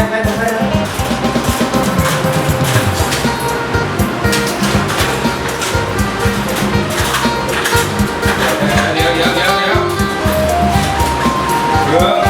ยไปตรงไปเลยเดี๋ยวเดี๋ยวเดี๋ยวเดี๋ยว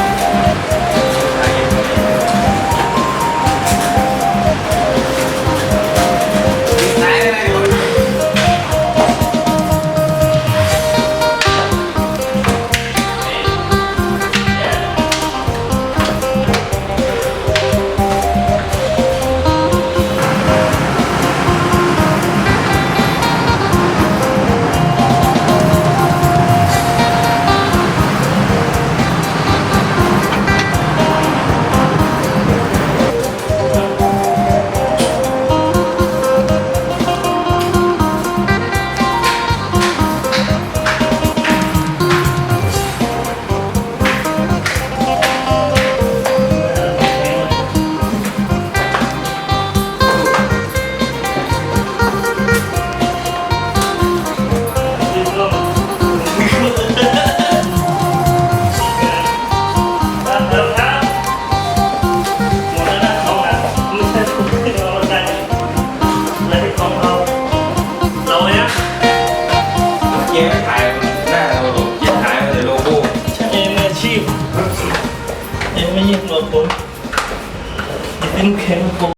มไม่ถ่ายหน้าเราหรอกเกมถ่ายมันเลโลโก้ช่างเองมอาชีพเองไม่ยิ่งลบผมยิ่งแข็ง